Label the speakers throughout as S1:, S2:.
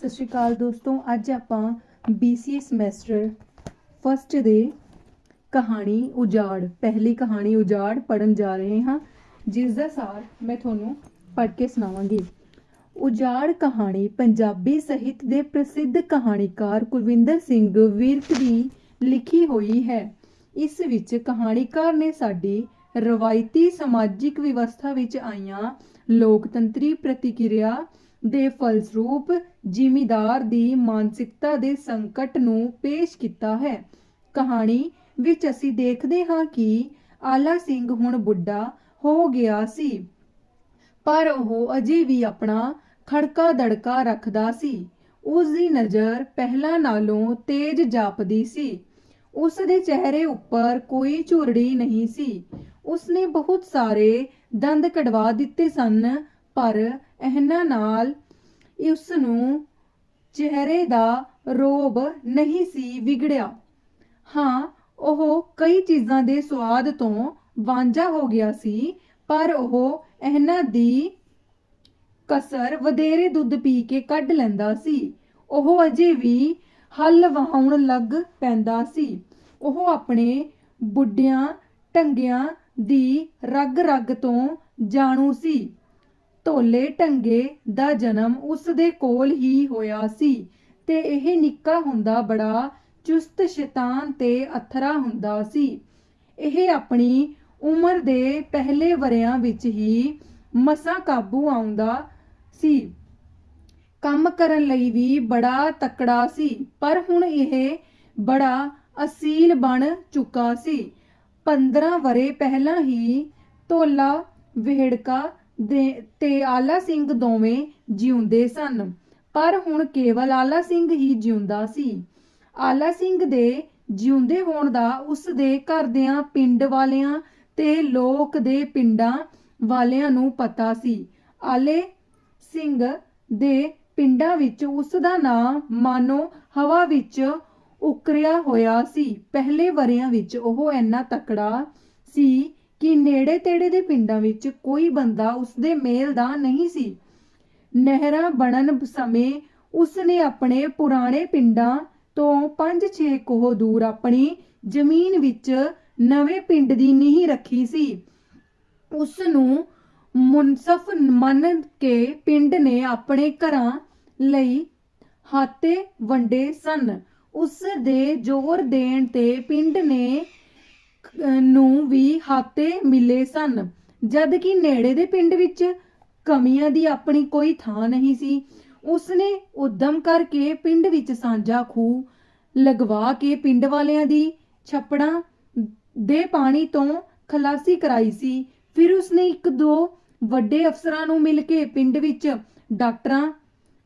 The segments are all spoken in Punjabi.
S1: ਸਤਿ ਸ਼੍ਰੀ ਅਕਾਲ ਦੋਸਤੋ, ਅੱਜ ਆਪਾਂ BCA ਸਮੈਸਟਰ ਫਸਟ ਦੇ ਕਹਾਣੀ ਉਜਾੜ, ਪਹਿਲੀ ਕਹਾਣੀ ਉਜਾੜ ਪੜਨ ਜਾ ਰਹੇ ਹਾਂ, ਜਿਸ ਦਾ ਸਾਰ ਮੈਂ ਤੁਹਾਨੂੰ ਪੜ੍ਹ ਕੇ ਸੁਣਾਵਾਂਗੀ। ਉਜਾੜ ਕਹਾਣੀ ਪੰਜਾਬੀ ਸਾਹਿਤ ਦੇ ਪ੍ਰਸਿੱਧ ਕਹਾਣੀਕਾਰ ਕੁਲਵਿੰਦਰ ਸਿੰਘ ਵਿਰਕ ਦੀ ਲਿਖੀ ਹੋਈ ਹੈ। ਇਸ ਵਿੱਚ ਕਹਾਣੀਕਾਰ ਨੇ ਸਾਡੀ ਰਵਾਇਤੀ ਸਮਾਜਿਕ ਵਿਵਸਥਾ ਵਿੱਚ ਆਈਆਂ ਲੋਕਤੰਤਰੀ ਪ੍ਰਤੀਕਿਰਿਆ ਦੇ ਫਲਸਰੂਪ ਜ਼ਿਮੀਦਾਰ ਦੀ ਮਾਨਸਿਕਤਾ ਦੇ ਸੰਕਟ ਨੂੰ ਪੇਸ਼ ਕੀਤਾ ਹੈ। ਕਹਾਣੀ ਵਿੱਚ ਅਸੀਂ ਦੇਖਦੇ ਹਾਂ ਕਿ ਆਲਾ ਸਿੰਘ ਹੁਣ ਬੁੱਢਾ ਹੋ ਗਿਆ ਸੀ, ਪਰ ਉਹ ਅਜੇ ਵੀ ਆਪਣਾ ਖੜਕਾ ਦੜਕਾ ਰੱਖਦਾ ਸੀ। ਉਸ ਦੀ ਨਜ਼ਰ ਪਹਿਲਾਂ ਨਾਲੋਂ ਤੇਜ਼ ਜਾਪਦੀ ਸੀ। ਉਸ ਦੇ ਚਿਹਰੇ ਉੱਪਰ ਕੋਈ ਝੁਰੜੀ ਨਹੀਂ ਸੀ। ਉਸਨੇ ਬਹੁਤ ਸਾਰੇ ਦੰਦ ਕਢਵਾ ਦਿੱਤੇ ਸਨ ਪਰ ਇਹਨਾਂ ਨਾਲ ਉਸ ਨੂੰ ਚਿਹਰੇ ਦਾ ਰੋਬ ਨਹੀਂ ਸੀ ਵਿਗੜਿਆ। ਹਾਂ, ਉਹ ਕਈ ਚੀਜ਼ਾਂ ਦੇ ਸਵਾਦ ਤੋਂ ਵਾਂਝਾ ਹੋ ਗਿਆ ਸੀ, ਪਰ ਉਹ ਇਹਨਾਂ ਦੀ ਕਸਰ ਵਧੇਰੇ ਦੁੱਧ ਪੀ ਕੇ ਕੱਢ ਲੈਂਦਾ ਸੀ। ਉਹ ਅਜੇ ਵੀ ਹੱਲ ਵਹਾਉਣ ਲੱਗ ਪੈਂਦਾ ਸੀ। ਉਹ ਆਪਣੇ ਬੁੱਢਿਆਂ ਟੰਗਿਆਂ ਦੀ ਰਗ ਰਗ ਤੋਂ ਜਾਣੂ ਸੀ। ਢੋਲੇ ਟੰਗੇ ਦਾ ਜਨਮ ਉਸ ਦੇ ਕੋਲ ਹੀ ਹੋਇਆ ਸੀ ਤੇ ਇਹ ਨਿੱਕਾ ਹੁੰਦਾ ਬੜਾ ਚੁਸਤ ਸ਼ੈਤਾਨ ਤੇ ਅਥਰਾ ਹੁੰਦਾ ਸੀ। ਇਹ ਆਪਣੀ ਉਮਰ ਦੇ ਪਹਿਲੇ ਵਰਿਆਂ ਵਿੱਚ ਹੀ ਮਸਾਂ ਕਾਬੂ ਆਉਂਦਾ ਸੀ। ਕੰਮ ਕਰਨ ਲਈ ਵੀ ਬੜਾ ਤਕੜਾ ਸੀ, ਪਰ ਹੁਣ ਇਹ ਬੜਾ ਅਸੀਲ ਬਣ ਚੁੱਕਾ ਸੀ। 15 ਵਰੇ ਪਹਿਲਾਂ ਹੀ ਢੋਲਾ ਵਿਹੜਕਾ ਤੇ ਆਲਾ ਸਿੰਘ ਦੋਵੇਂ ਜਿਉਂਦੇ ਸਨ, ਪਰ ਹੁਣ ਕੇਵਲ ਆਲਾ ਸਿੰਘ ਹੀ ਜਿਉਂਦਾ ਸੀ। ਆਲਾ ਸਿੰਘ ਦੇ ਜਿਉਂਦੇ ਹੋਣ ਦਾ ਉਸ ਦੇ ਘਰਦਿਆਂ, ਪਿੰਡ ਵਾਲਿਆਂ ਤੇ ਲੋਕ ਦੇ ਪਿੰਡਾਂ ਵਾਲਿਆਂ ਨੂੰ ਪਤਾ ਸੀ। ਆਲੇ ਸਿੰਘ ਦੇ ਪਿੰਡਾਂ ਵਿੱਚ ਉਸ ਦਾ ਨਾਮ ਮਾਨੋ ਹਵਾ ਵਿੱਚ ਉਕਰਿਆ ਹੋਇਆ ਸੀ। ਪਹਿਲੇ ਵਰਿਆਂ ਵਿੱਚ ਉਹ ਇੰਨਾ ਤਕੜਾ ਸੀ ਕਿ ਨੇੜੇ ਤੇੜੇ ਦੇ ਪਿੰਡਾਂ ਵਿੱਚ ਕੋਈ ਬੰਦਾ ਉਸਦੇ ਮੇਲ ਦਾ ਨਹੀਂ ਸੀ। ਨਹਿਰਾਂ ਬਣਨ ਸਮੇਂ ਉਸ ਆਪਣੇ ਪੁਰਾਣੇ ਪਿੰਡਾਂ ਤੋਂ 5-6 ਕੋਹ ਦੂਰ ਆਪਣੀ ਜ਼ਮੀਨ ਵਿੱਚ ਨਵੇਂ ਪਿੰਡ ਦੀ ਨੀਂਹ ਰੱਖੀ ਸੀ। ਉਸ ਨੂੰ ਮੁਨਸਫ ਮੰਨ ਕੇ ਪਿੰਡ ਨੇ ਆਪਣੇ ਘਰਾਂ ਲਈ ਹਾਤੇ ਵੰਡੇ ਸਨ। ਉਸ ਦੇ ਜ਼ੋਰ ਦੇਣ ਤੇ ਪਿੰਡ ਨੇ ਨੂੰ ਵੀ ਹਾਤੇ ਮਿਲੇ ਸਨ ਜਦ ਕਿ ਨੇੜੇ ਦੇ ਪਿੰਡ ਵਿੱਚ ਕਮੀਆਂ ਦੀ ਆਪਣੀ ਕੋਈ ਥਾਂ ਨਹੀਂ ਸੀ। ਉਸਨੇ ਉਦਮ ਕਰਕੇ ਪਿੰਡ ਵਿੱਚ ਸਾਂਝਾ ਖੂਹ ਲਗਵਾ ਕੇ ਪਿੰਡ ਵਾਲਿਆਂ ਦੀ ਛੱਪੜਾਂ ਦੇ ਪਾਣੀ ਤੋਂ ਖਲਾਸੀ ਕਰਾਈ ਸੀ। ਫਿਰ ਉਸਨੇ ਇੱਕ ਦੋ ਵੱਡੇ ਅਫਸਰਾਂ ਨੂੰ ਮਿਲ ਕੇ ਪਿੰਡ ਵਿੱਚ ਡਾਕਟਰਾਂ,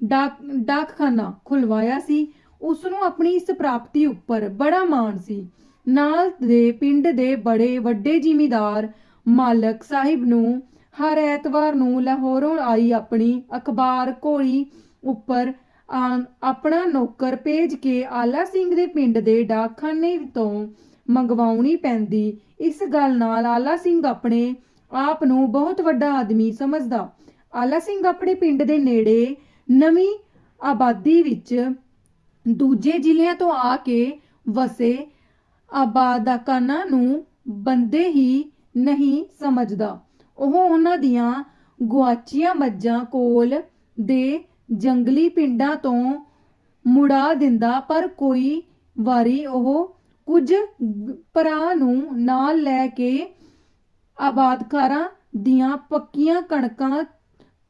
S1: ਡਾਕ, ਡਾਕਖਾਨਾ ਖੁਲਵਾਇਆ ਸੀ। ਉਸ ਨੂੰ ਆਪਣੀ ਇਸ ਪ੍ਰਾਪਤੀ ਉੱਪਰ ਬੜਾ ਮਾਣ ਸੀ। ਨਾਲ ਦੇ ਪਿੰਡ ਦੇ ਬੜੇ ਵੱਡੇ ਜ਼ਿਮੀਦਾਰ ਮਾਲਕ ਸਾਹਿਬ ਨੂੰ ਹਰ ਐਤਵਾਰ ਨੂੰ ਲਾਹੌਰੋਂ ਆਈ ਆਪਣੀ ਅਖਬਾਰ ਕੋਲੀ ਉੱਪਰ ਆਪਣਾ ਨੌਕਰ ਭੇਜ ਕੇ ਆਲਾ ਸਿੰਘ ਦੇ ਪਿੰਡ ਦੇ ਡਾਕਖਾਨੇ ਤੋਂ ਮੰਗਵਾਉਣੀ ਪੈਂਦੀ। ਇਸ ਗੱਲ ਨਾਲ ਆਲਾ ਸਿੰਘ ਆਪਣੇ ਆਪ ਨੂੰ ਬਹੁਤ ਵੱਡਾ ਆਦਮੀ ਸਮਝਦਾ। ਆਲਾ ਸਿੰਘ ਆਪਣੇ ਪਿੰਡ ਦੇ ਨੇੜੇ ਨਵੀਂ ਆਬਾਦੀ ਵਿੱਚ ਦੂਜੇ ਜ਼ਿਲ੍ਹਿਆਂ ਤੋਂ ਆ ਕੇ ਵਸੇ ਆਬਾਦਕਾਨਾਂ ਨੂੰ ਬੰਦੇ ਹੀ ਨਹੀਂ ਸਮਝਦਾ। ਉਹ ਉਹਨਾਂ ਦੀਆਂ ਗੁਆਚੀਆਂ ਮੱਝਾਂ ਕੋਲ ਦੇ ਜੰਗਲੀ ਪਿੰਡਾਂ ਤੋਂ ਮੁੜਾ ਦਿੰਦਾ, ਪਰ ਕੋਈ ਵਾਰੀ ਉਹ ਕੁਝ ਭਰਾ ਨੂੰ ਨਾਲ ਲੈ ਕੇ ਆਬਾਦਕਾਰਾਂ ਦੀਆਂ ਪੱਕੀਆਂ ਕਣਕਾਂ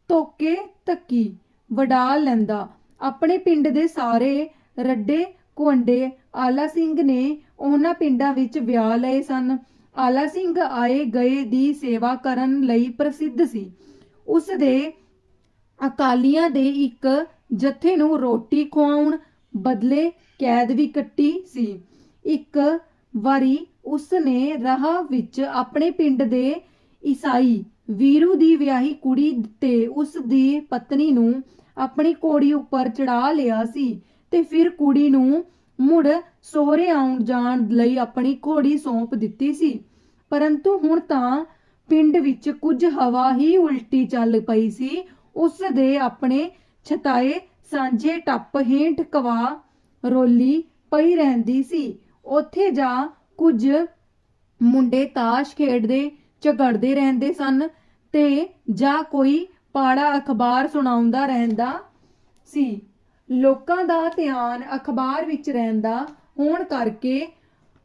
S1: ਤੋਕੇ ਤੱਕੀ ਵਡਾ ਲੈਂਦਾ। ਆਪਣੇ ਪਿੰਡ ਦੇ ਸਾਰੇ ਰੱਡੇ ਕੁੰਡੇ ਆਲਾ ਸਿੰਘ ਨੇ ਉਹਨਾਂ ਪਿੰਡਾਂ ਵਿੱਚ ਵਿਆਹ ਲਏ ਸਨ। ਆਲਾ ਸਿੰਘ ਆਏ ਗਏ ਦੀ ਸੇਵਾ ਕਰਨ ਲਈ ਪ੍ਰਸਿੱਧ ਸੀ। ਉਸ ਦੇ ਅਕਾਲੀਆਂ ਦੇ ਇੱਕ ਜਥੇ ਨੂੰ ਰੋਟੀ ਖਵਾਉਣ ਬਦਲੇ ਕੈਦ ਵੀ ਕੱਟੀ ਸੀ। ਇੱਕ ਵਾਰੀ ਉਸ ਨੇ ਰਾਹ ਵਿੱਚ ਆਪਣੇ ਪਿੰਡ ਦੇ ਈਸਾਈ ਵੀਰੂ ਦੀ ਵਿਆਹੀ ਕੁੜੀ ਤੇ ਉਸ ਦੀ ਪਤਨੀ ਨੂੰ ਆਪਣੀ ਕੋੜੀ ਉੱਪਰ ਚੜਾ ਲਿਆ ਸੀ। ਤੇ ਫਿਰ ਕੁੜੀ ਨੂੰ ਮੁੜ ਸੋਹਰੇ ਆਉਣ ਜਾਣ ਲਈ ਆਪਣੀ ਘੋੜੀ ਸੌਂਪ ਦਿੱਤੀ ਸੀ। ਪਰੰਤੂ ਹੁਣ ਤਾਂ ਪਿੰਡ ਵਿੱਚ ਕੁਝ ਹਵਾ ਹੀ ਉਲਟੀ ਚੱਲ ਪਈ ਸੀ। ਉਸ ਦੇ ਆਪਣੇ ਛਤਾਏ ਸਾਂਝੇ ਟੱਪ ਹੇਠ ਕਵਾ ਰੋਲੀ ਪਈ ਰਹਿੰਦੀ ਸੀ। ਉੱਥੇ ਜਾ ਕੁਝ ਮੁੰਡੇ ਤਾਸ਼ ਖੇਡਦੇ, ਝਗੜਦੇ ਰਹਿੰਦੇ ਸਨ ਤੇ ਜਾਂ ਕੋਈ ਪਾੜਾ ਅਖਬਾਰ ਸੁਣਾਉਂਦਾ ਰਹਿੰਦਾ ਸੀ। ਲੋਕਾਂ ਦਾ ਧਿਆਨ ਅਖਬਾਰ ਵਿੱਚ ਰਹਿੰਦਾ ਹੋਣ ਕਰਕੇ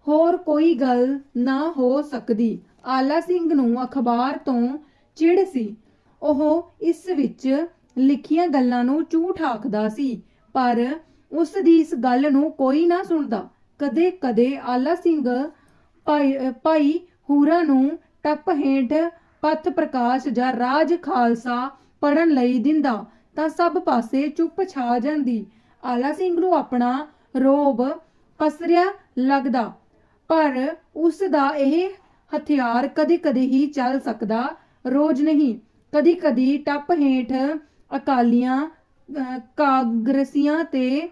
S1: ਹੋਰ ਕੋਈ ਗੱਲ ਨਾ ਹੋ ਸਕਦੀ। ਆਲਾ ਸਿੰਘ ਨੂੰ ਅਖਬਾਰ ਤੋਂ ਚਿੜ ਸੀ। ਉਹ ਇਸ ਵਿੱਚ ਲਿਖੀਆਂ ਗੱਲਾਂ ਨੂੰ ਝੂਠ ਆਖਦਾ ਸੀ, ਪਰ ਉਸ ਦੀ ਇਸ ਗੱਲ ਨੂੰ ਕੋਈ ਨਾ ਸੁਣਦਾ। ਕਦੇ ਕਦੇ ਆਲਾ ਸਿੰਘ ਭਾਈ ਭਾਈ ਹੂਰਾ ਨੂੰ ਟੱਪ ਹੇਠ ਪਥ ਪ੍ਰਕਾਸ਼ ਜਾਂ ਰਾਜ ਖਾਲਸਾ ਪੜਨ ਲਈ ਦਿੰਦਾ। ਤਾਂ ਸਭ ਪਾਸੇ ਚੁੱਪ ਛਾ ਜਾਂਦੀ। ਆਲਾ ਸਿੰਘ ਨੂੰ ਆਪਣਾ ਰੋਬ ਪਸਰਿਆ ਲੱਗਦਾ, ਪਰ ਉਸ ਦਾ ਇਹ ਹਥਿਆਰ ਕਦੇ-ਕਦੇ ਹੀ ਚੱਲ ਸਕਦਾ ਰੋਜ਼ ਨਹੀਂ। ਕਦੀ-ਕਦੀ ਟੱਪ ਹੇਠ ਅਕਾਲੀਆਂ ਕਾਂਗਰਸੀਆਂ ਤੇ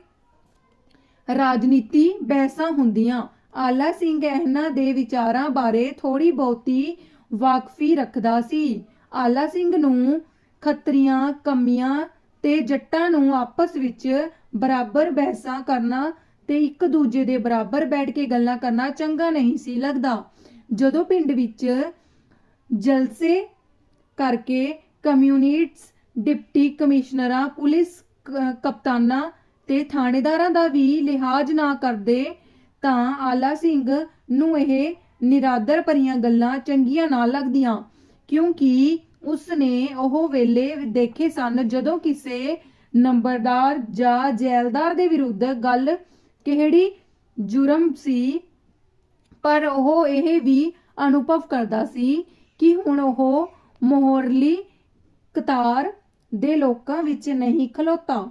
S1: ਰਾਜਨੀਤੀ ਬਹਿਸਾਂ ਹੁੰਦੀਆਂ। ਆਲਾ ਸਿੰਘ ਇਹਨਾਂ ਦੇ ਵਿਚਾਰਾਂ ਬਾਰੇ ਥੋੜੀ ਬਹੁਤੀ ਵਾਕਫੀ ਰੱਖਦਾ ਸੀ। ਆਲਾ ਸਿੰਘ ਨੂੰ ਖੱਤਰੀਆਂ, ਕਮੀਆਂ ਤੇ ਜੱਟਾਂ ਨੂੰ ਆਪਸ ਵਿੱਚ ਬਰਾਬਰ ਬਹਿਸਾਂ ਕਰਨਾ ਤੇ ਇੱਕ ਦੂਜੇ ਦੇ ਬਰਾਬਰ ਬੈਠ ਕੇ ਗੱਲਾਂ ਕਰਨਾ ਚੰਗਾ ਨਹੀਂ ਸੀ ਲੱਗਦਾ। ਜਦੋਂ ਪਿੰਡ ਵਿੱਚ ਜਲਸੇ ਕਰਕੇ ਕਮਿਊਨਿਟਸ, ਡਿਪਟੀ ਕਮਿਸ਼ਨਰਾਂ, ਪੁਲਿਸ ਕਪਤਾਨਾਂ ਤੇ ਥਾਣੇਦਾਰਾਂ ਦਾ ਵੀ ਲਿਹਾਜ਼ ਨਾ ਕਰਦੇ, ਤਾਂ ਆਲਾ ਸਿੰਘ ਨੂੰ ਇਹ ਨਿਰਾਦਰ ਭਰੀਆਂ ਗੱਲਾਂ ਚੰਗੀਆਂ ਨਾ ਲੱਗਦੀਆਂ, ਕਿਉਂਕਿ ਉਸ ਨੇ ਉਹ ਵੇਲੇ ਦੇਖੇ ਸਨ ਜਦੋਂ ਕਿਸੇ ਨੰਬਰਦਾਰ ਜਾਂ ਜੈਲਦਾਰ ਦੇ ਵਿਰੁੱਧ ਗੱਲ ਕਿਹੜੀ ਜੁਰਮ ਸੀ, ਪਰ ਉਹ ਇਹ ਵੀ ਅਨੁਭਵ ਕਰਦਾ ਸੀ ਕਿ ਹੁਣ ਉਹ ਮੋਹਰਲੀ ਕਤਾਰ ਦੇ ਲੋਕਾਂ ਵਿੱਚ ਨਹੀਂ ਖਲੋਤਾ।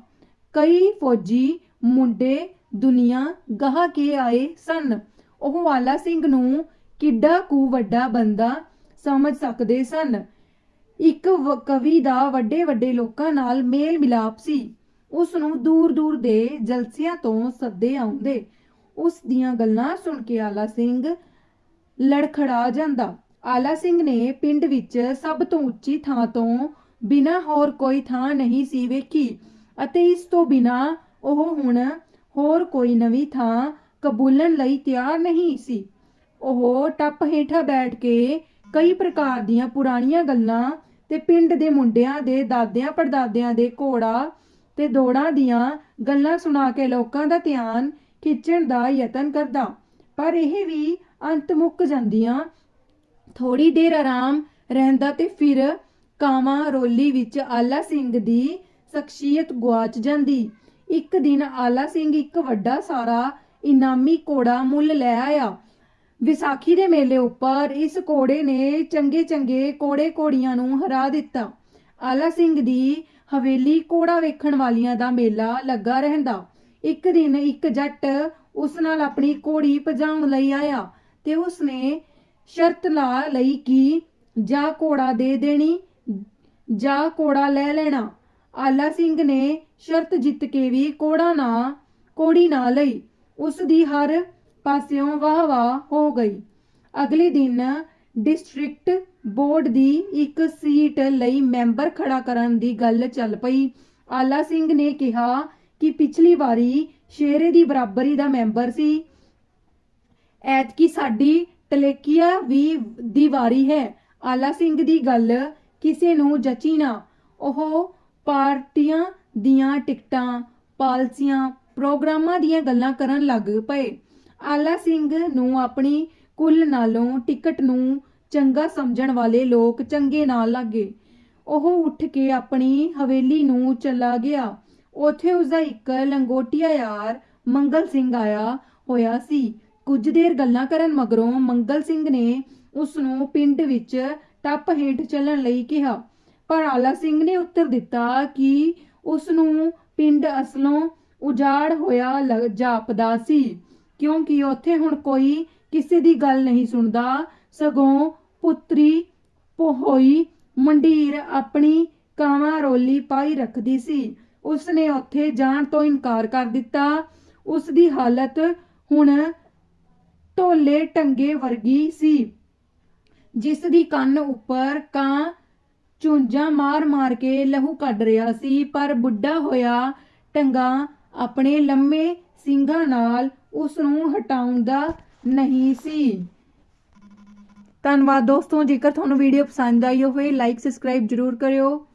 S1: ਕਈ ਫੌਜੀ ਮੁੰਡੇ ਦੁਨੀਆ ਗਾਹ ਕੇ ਆਏ ਸਨ। ਉਹ ਵਾਲਾ ਸਿੰਘ ਨੂੰ ਕਿੱਡਾ ਕੁ ਵੱਡਾ ਬੰਦਾ ਸਮਝ ਸਕਦੇ ਸਨ। ਇੱਕ ਵ- ਕਵੀ ਦਾ ਵੱਡੇ ਵੱਡੇ ਲੋਕਾਂ ਨਾਲ ਮੇਲ ਮਿਲਾਪ ਸੀ। ਉਸ ਨੂੰ ਦੂਰ ਦੂਰ ਦੇ ਜਲਸਿਆਂ ਤੋਂ ਸੱਦੇ ਆਉਂਦੇ। ਉਸ ਦੀਆਂ ਗੱਲਾਂ ਸੁਣ ਕੇ ਆਲਾ ਸਿੰਘ ਲੜਖੜਾ ਜਾਂਦਾ। ਆਲਾ ਸਿੰਘ ਨੇ ਪਿੰਡ ਵਿੱਚ ਸਭ ਤੋਂ ਉੱਚੀ ਥਾਂ ਤੋਂ ਬਿਨਾਂ ਹੋਰ ਕੋਈ ਥਾਂ ਨਹੀਂ ਸੀ ਵੇਖੀ ਅਤੇ ਇਸ ਤੋਂ ਬਿਨਾਂ ਉਹ ਹੁਣ ਹੋਰ ਕੋਈ ਨਵੀਂ ਥਾਂ ਕਬੂਲਣ ਲਈ ਤਿਆਰ ਨਹੀਂ ਸੀ। ਉਹ ਟੱਪ ਹੇਠਾਂ ਬੈਠ ਕੇ ਕਈ ਪ੍ਰਕਾਰ ਦੀਆਂ ਪੁਰਾਣੀਆਂ ਗੱਲਾਂ ਤੇ ਪਿੰਡ ਦੇ ਮੁੰਡਿਆਂ ਦੇ, ਦਾਦਿਆਂ, ਪੜਦਾਦਿਆਂ ਦੇ ਘੋੜਾ ਤੇ ਦੌੜਾਂ ਦੀਆਂ ਗੱਲਾਂ ਸੁਣਾ ਕੇ ਲੋਕਾਂ ਦਾ ਧਿਆਨ ਖਿੱਚਣ ਦਾ ਯਤਨ ਕਰਦਾ। ਪਰ ਇਹ ਵੀ ਅੰਤ ਮੁੱਕ ਜਾਂਦੀਆਂ। ਥੋੜੀ ਦੇਰ ਆਰਾਮ ਰਹਿੰਦਾ ਤੇ ਫਿਰ ਕਾਵਾਂ ਰੋਲੀ ਵਿੱਚ ਆਲਾ ਸਿੰਘ ਦੀ ਸ਼ਖਸੀਅਤ ਗੁਆਚ ਜਾਂਦੀ। ਇੱਕ ਦਿਨ ਆਲਾ ਸਿੰਘ ਇੱਕ ਵੱਡਾ ਸਾਰਾ ਇਨਾਮੀ ਘੋੜਾ ਮੁੱਲ ਲੈ ਆਇਆ। ਵਿਸਾਖੀ ਦੇ ਮੇਲੇ ਉੱਪਰ ਇਸ ਘੋੜੇ ਨੇ ਚੰਗੇ ਚੰਗੇ ਕੋੜੇ ਕੋੜੀਆਂ ਨੂੰ ਹਰਾ ਦਿੱਤਾ। ਆਲਾ ਸਿੰਘ ਦੀ ਹਵੇਲੀ ਘੋੜਾ ਵੇਖਣ ਵਾਲੀਆਂ ਦਾ ਮੇਲਾ ਲੱਗਾ ਰਹਿੰਦਾ। ਇੱਕ ਦਿਨ ਇੱਕ ਜੱਟ ਉਸ ਨਾਲ ਆਪਣੀ ਘੋੜੀ ਭਜਾਉਣ ਲਈ ਆਇਆ ਤੇ ਉਸਨੇ ਸ਼ਰਤ ਲਾ ਲਈ ਕਿ ਜਾਂ ਘੋੜਾ ਦੇ ਦੇਣੀ, ਜਾਂ ਘੋੜਾ ਲੈ ਲੈਣਾ। ਆਲਾ ਸਿੰਘ ਨੇ ਸ਼ਰਤ ਜਿੱਤ ਕੇ ਵੀ ਘੋੜਾ ਨਾ ਕੋੜੀ ਨਾ ਲਈ। ਉਸ ਦੀ ਹਰ ਪਾਸਿਓਂ ਵਾਹ ਵਾਹ ਹੋ ਗਈ। ਅਗਲੇ ਦਿਨ ਡਿਸਟ੍ਰਿਕਟ ਬੋਰਡ ਦੀ ਇੱਕ ਸੀਟ ਲਈ ਮੈਂਬਰ ਖੜਾ ਕਰਨ ਦੀ ਗੱਲ ਚੱਲ ਪਈ। ਆਲਾ ਸਿੰਘ ਨੇ ਕਿਹਾ ਕਿ ਪਿਛਲੀ ਵਾਰੀ ਸ਼ੇਰੇ ਦੀ ਬਰਾਬਰੀ ਦਾ ਮੈਂਬਰ ਸੀ। ਐਤਕੀ ਸਾਡੀ ਤਲੇਕੀਆ ਵੀ ਦੀ ਵਾਰੀ ਹੈ। ਆਲਾ ਸਿੰਘ ਦੀ ਗੱਲ ਕਿਸੇ ਨੂੰ ਜਚੀ ਨਾ। ਉਹ ਪਾਰਟੀਆਂ ਦੀਆਂ ਟਿਕਟਾਂ, ਪਾਲਸੀਆਂ, ਪ੍ਰੋਗਰਾਮਾਂ ਦੀਆਂ ਗੱਲਾਂ ਕਰਨ ਲੱਗ ਪਏ। ਆਲਾ ਸਿੰਘ ਨੂੰ ਆਪਣੀ ਕੁੱਲ ਨਾਲੋਂ ਟਿਕਟ ਨੂੰ ਚੰਗਾ ਸਮਝਣ ਵਾਲੇ ਲੋਕ ਚੰਗੇ ਨਾ ਲੱਗੇ। ਉਹ ਉੱਠ ਕੇ ਆਪਣੀ ਹਵੇਲੀ ਨੂੰ ਚਲਾ ਗਿਆ। ਉੱਥੇ ਉਸਦਾ ਇੱਕ ਲੰਗੋਟੀਆ ਯਾਰ ਮੰਗਲ ਸਿੰਘ ਆਇਆ ਹੋਇਆ ਸੀ। ਕੁਝ ਦੇਰ ਗੱਲਾਂ ਕਰਨ ਮਗਰੋਂ ਮੰਗਲ ਸਿੰਘ ਨੇ ਉਸ ਨੂੰ ਪਿੰਡ ਵਿੱਚ ਟੱਪ ਹੇਠ ਚੱਲਣ ਲਈ ਕਿਹਾ। ਪਰ ਆਲਾ ਸਿੰਘ ਨੇ ਉੱਤਰ ਦਿੱਤਾ ਕਿ ਉਸ ਨੂੰ ਪਿੰਡ ਅਸਲੋਂ ਉਜਾੜ ਹੋਇਆ ਲ- ਜਾਪਦਾ ਸੀ। ਕਿਉਂਕਿ ਉੱਥੇ ਹੁਣ ਕੋਈ ਕਿਸੇ ਦੀ ਗੱਲ ਨਹੀਂ ਸੁਣਦਾ। ਸਗੋਂ ਪੁੱਤਰੀ ਪੋਹੋਈ ਮੰਡੀਰ ਆਪਣੀ ਕਾਵਾਂ ਰੋਲੀ ਪਾਈ ਰੱਖਦੀ ਸੀ। ਉਸ ਉੱਥੇ ਜਾਣ ਤੋਂ ਇਨਕਾਰ ਕਰ ਦਿੱਤਾ। ਉਸ ਦੀ ਹਾਲਤ ਹੁਣ ਢੋਲੇ ਟੰਗੇ ਵਰਗੀ ਸੀ। ਜਿਸ ਦੀ ਕੰਨ ਉੱਪਰ ਕਾਂ ਚੁੰਝਾਂ ਮਾਰ-ਮਾਰ ਕੇ ਲਹੂ ਕੱਢ ਰਿਹਾ ਸੀ। ਪਰ ਬੁੱਢਾ ਹੋਇਆ ਟੰਗਾ ਆਪਣੇ ਲੰਮੇ ਸਿੰਗਾਂ ਨਾਲ ਉਸ ਨੂੰ ਹਟਾਉਂਦਾ ਨਹੀਂ ਸੀ। ਧੰਨਵਾਦ ਦੋਸਤੋ, ਜੇਕਰ ਤੁਹਾਨੂੰ ਵੀਡੀਓ ਪਸੰਦ ਆਈ ਹੋਵੇ ਲਾਈਕ ਸਬਸਕ੍ਰਾਈਬ ਜਰੂਰ ਕਰਿਓ।